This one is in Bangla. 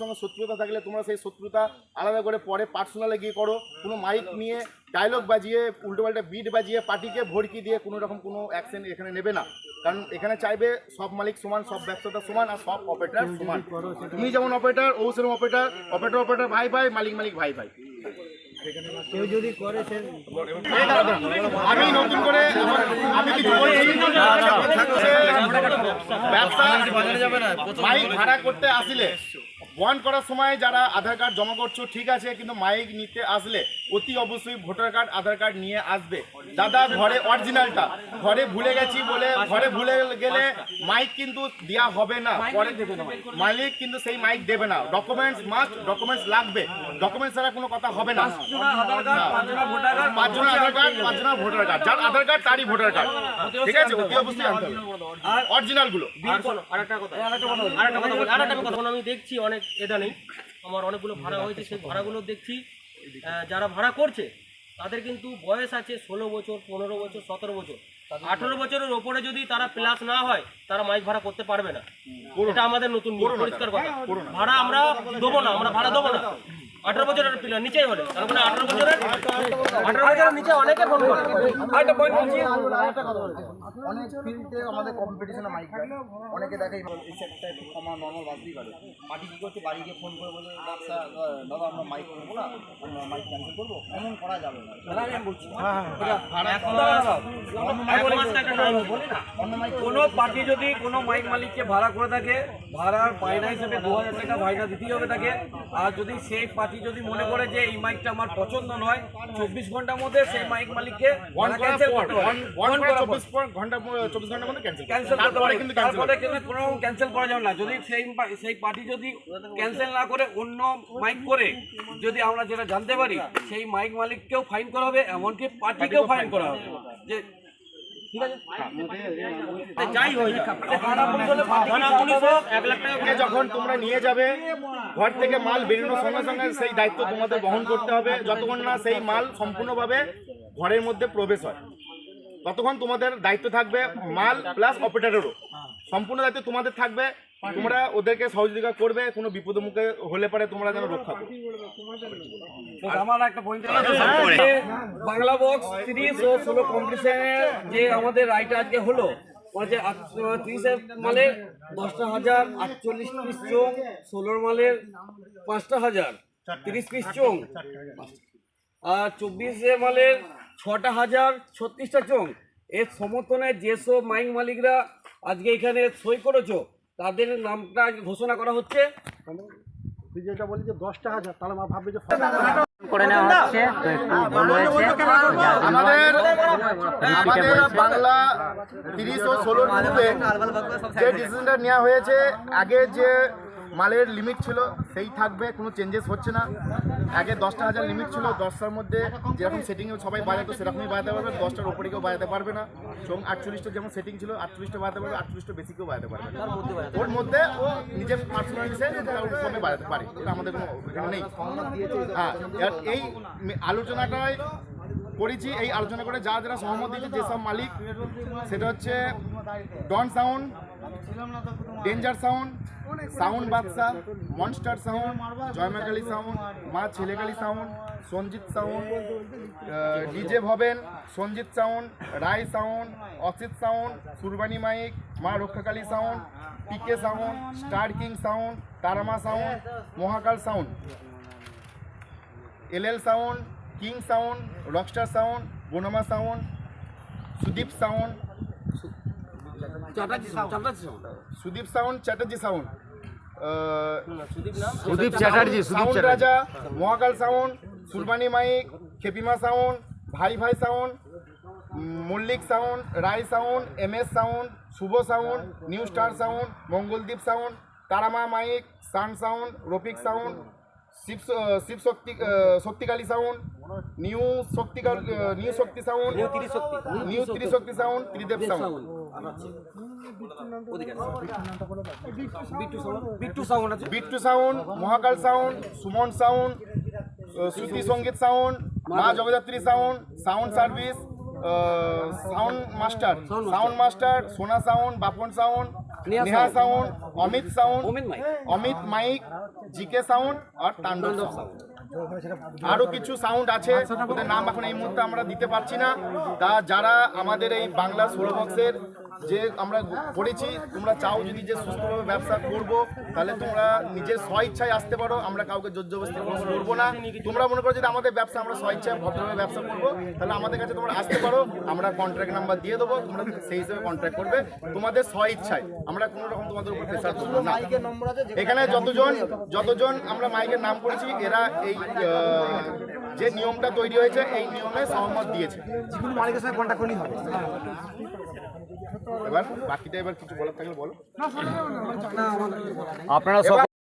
সঙ্গে শত্রুতা থাকলে তোমরা সেই শত্রুতা আলাদা করে পরে পার্সোনালে গিয়ে করো। কোনো মাইক নিয়ে ডায়লগ বাজিয়ে উল্টোপাল্টা বিট বাজিয়ে পার্টিকে ভড়কি দিয়ে কোনো রকম কোনো অ্যাকশন এখানে নেবে না। কারণ এখানে চাইবে সব মালিক সমান সব ব্যবসাটা সমান আর সব অপারেটার সমান। তুমি যেমন অপারেটার ও সেরকম অপারেটার অপারেটর অপারেটর ভাই ভাই মালিক মালিক ভাই ভাই। কেউ যদি করে আমি নতুন করে আমি কিছু ব্যবসা মাইক ভাড়া করতে আসলে বন্ড করার সময় যারা আধার কার্ড জমা করছ ঠিক আছে কিন্তু মাইক নিতে আসলে অতি অবশ্যই ভোটার কার্ড আধার কার্ড নিয়ে আসবে। দাদা ঘরে অরিজিনালটা ঘরে ভুলে গেছি বলে ঘরে ভুলে গেলে মাইক কিন্তু দেওয়া হবে না। পরে মালিক কিন্তু সেই মাইক দেবে না। ডকুমেন্টস মাস্ট ডকুমেন্টস লাগবে। ডকুমেন্টস ছাড়া কোনো কথা হবে না। পাঁচজনের আধার কার্ড পাঁচজনের ভোটার কার্ড যার আধার কার্ড তারই ভোটার কার্ড। ঠিক আছে? অতি অবশ্যই আনতে হবে। অরিজিনালগুলো। আরেকটা কথা আরেকটা কথা কথা আমি দেখছি অনেক এটা নেই। আমার অনেকগুলো ভাড়া হয়েছে সেই ভাড়াগুলো দেখছি। যারা ভাড়া করছে তাদের কিন্তু বয়স আছে ষোলো বছর পনেরো বছর সতেরো বছর। আঠেরো বছরের ওপরে যদি তারা প্লাস না হয় তারা মাইক ভাড়া করতে পারবে না। এটা আমাদের নতুন পরিষ্কার কথা। ভাড়া আমরা দেবো না আমরা ভাড়া দেবো না। আঠারো বছরের নিচেই আঠারো বছরের আঠারো বছরের নিচে অনেকে ফোন করে। আরেকটা পয়েন্ট বলছি। অনেক ফিল্ডে আমাদের কম্পিটিশনে মাইক দেয়। অনেকে দেখে এই সেটটা একটু কমা নর্মাল বাজতেই পারে। পার্টি কী করছে বাড়ি গিয়ে ফোন করে বলে দাদা দাদা আমরা মাইক করব না আমরা মাইক ক্যান্সেল করব। এমন করা যাবে না। সেটা আমি বলছি। এক মাস এক মাস একটা টাইম বলি না। অন্য মাইক কোনো পার্টি যদি কোনো মাইক মালিককে ভাড়া করে থাকে ভাড়ার বায়না হিসেবে দু হাজার টাকা ভাইনা দিতেই হবে তাকে। আর যদি সেই পার্টি যদি মনে করে যে এই মাইকটা আমার পছন্দ নয় চব্বিশ ঘণ্টার মধ্যে সেই মাইক মালিককে ক্যান্সেল করতে পর। তারপরে কিন্তু কোনো ক্যান্সেল করা যাবে না। যদি সেই সেই পার্টি যদি ক্যান্সেল না করে অন্য মাইক করে যদি আমরা যেটা জানতে পারি সেই মাইক মালিককেও ফাইন করা হবে এমনকি পার্টিকেও ফাইন করা হবে। যে যাই হোক থানা পুলিশ হলে থানা পুলিশ হোক এক লাখ টাকা কে যখন তোমরা নিয়ে যাবে ঘর থেকে মাল বেরোনোর সঙ্গে সঙ্গে সেই দায়িত্ব তোমাদের বহন করতে হবে। যতক্ষণ না সেই মাল সম্পূর্ণভাবে ঘরের মধ্যে প্রবেশ হয় ততক্ষণ তোমাদের দায়িত্ব থাকবে মাল প্লাস অপারেটারেরও সম্পূর্ণ দায়িত্ব তোমাদের থাকবে। তোমরা ওদেরকে সহযোগিতা করবে কোনো বিপদ মুখে হলে পারে তোমরা যেন রক্ষা করো। আমার একটা পয়েন্ট বাংলা বক্স তিরিশ ও ষোলো কম্পিটিশনে যে আমাদের রায়টা আজকে হলো যে তিরিশের মালে দশটা হাজার আটচল্লিশ পিস চোং ষোলোর মালের পাঁচটা হাজার তিরিশ পিস চোং আর চব্বিশে মালের ছটা হাজার ছত্রিশটা চোং। এর সমর্থনে যেসব মাইক মালিকরা আজকে এখানে সই করেছ তাদের নামটা ঘোষণা করা হচ্ছে। যেটা বলি যে দশটা হাজার তাহলে ভাববে যে করে নেওয়া হচ্ছে তো একটু ভুল হয়েছে আমাদের আমাদের বাংলা তিরিশ ও ষোলোর গ্রুপে যে ডিসিশনটা নেওয়া হয়েছে আগে যে মালের লিমিট ছিল, সেই থাকবে, কোনো চেঞ্জেস হচ্ছে না। আগে দশটা হাজার লিমিট ছিল, দশটার মধ্যে যেরকম সেটিংয়ে সবাই বাজাতো সেরকমই বাজাতে পারবে, দশটার ওপরে কেউ বাজাতে পারবে না। এবং আটচল্লিশটা যেমন সেটিং ছিল, আটচল্লিশটা বাজাতে পারবে, আটচল্লিশটা বেশি কেউ বাজাতে পারবে ওর মধ্যে ও নিজের পার্সোনাল সবে বাজাতে পারে আমাদের কোনো নেই। হ্যাঁ এই আলোচনাটায় করেছি, এই আলোচনা করে যা যারা সহমত দিয়েছে যেসব মালিক, সেটা হচ্ছে don sound danger sound sound Badshah monster sound Joymakali sound Ma Chhelekali sound Sanjit sound DJ Bhaben Sanjit sound Roy sound Asit sound Surbani mic Ma Rakshakali sound PK sound star king sound Tarama sound Mahakal sound LL sound king sound rockstar sound Banma sound Sudip sound Sudip sound Chatterjee sound Sudip Chatterjee sound Raja Mahakal sound Surbani mic Khepima sound Bhai Bhai sound Mallick sound Roy sound M S sound Shubho sound new star sound Mangaldeep sound Tarama mic sun sound Rafiq sound Shiv Shiv Shakti ah, Shaktikali sound new Shaktikal new Shakti sound new Trishakti new Trishakti sound Tridev sound Bittu sound আছে। Bittu sound Mahakal sound Suman sound Shruti Sangeet sound Ma Jagaddhatri sound sound service sound master sound master Sona sound Bapan sound Neha sound Amit sound Amit mic. GK sound আর তাণ্ডব সাউন্ড আরও কিছু সাউন্ড আছে ওদের নাম এখন এই মুহূর্তে আমরা দিতে পারছি না। তা যারা আমাদের এই বাংলা ষোলো বক্সের যে আমরা করেছি, তোমরা চাও যদি যে সুস্থভাবে ব্যবসা করব, তাহলে তোমরা নিজের স্ব ইচ্ছায় আসতে পারো, আমরা কাউকে জোর জবরদস্তি করব না। তোমরা মনে করো যদি আমাদের ব্যবসা আমরা স্ব ইচ্ছায় ভদ্রভাবে ব্যবসা করব, তাহলে আমাদের কাছে তোমরা আসতে পারো, আমরা কন্ট্রাক্ট নাম্বার দিয়ে দেবো, তোমরা সেই হিসেবে কন্ট্রাক্ট করবে তোমাদের স্ব ইচ্ছায় আমরা কোনো রকম তোমাদের উপর প্রেশার করব না। এখানে যতজন যতজন আমরা মাইকের নাম করেছি, এরা এই যে নিয়মটা তৈরি হয়েছে, এই নিয়মে সহমত দিয়েছে। মালিকের সঙ্গে কন্ট্যাক্ট করলেই হবে। এবার বাকিটা এবার কিছু বলার থাকলে বলো। আপনারা সব